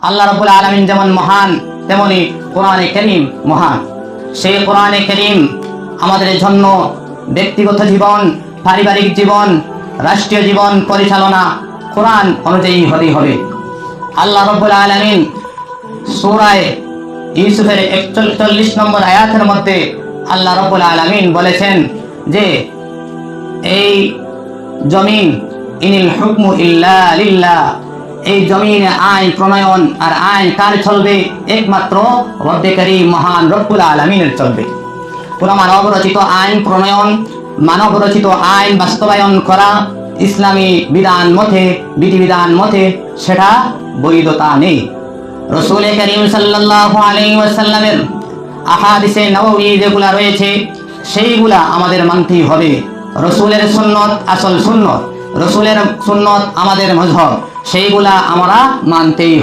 আল্লাহ রবুল আলমিন যেমন মহান, তেমনি কোরআনে করিম মহান। সেই কোরআনে করিম আমাদের জন্য ব্যক্তিগত জীবন, পারিবারিক জীবন, রাষ্ট্রীয় জীবন পরিচালনা কোরআন অনুযায়ী হতেই হবে। আল্লাহ রবুল আলমিন সুরায় ইউসুফের একচল্লিশ নম্বর আয়াতের মধ্যে আল্লাহ রবুল আলমিন বলেছেন যে, এই জমিন, ইনিল হুকমু ইল্লা এই জমিনে আইন, প্রণয়ন আর আইন কার চলবে? একমাত্র রব্বেকারী মহান রব্বুল আলমিনের চলবে। কোন মানব রচিত আইন, প্রণয়ন মানব রচিত আইন বাস্তবায়ন করা ইসলামী বিধান মতে, বিধিবিধান মতে সেটা বৈধতা নেই। রসুল করিম সাল্লাল্লাহু আহাদিসে নবী যেগুলা রয়েছে, সেইগুলা আমাদের মানতেই হবে। রসুলের সুন্নত, আসল সুন্নত। রসুলের সুন্নত আমাদের মজহব সেইগুলা আমরা মানতেই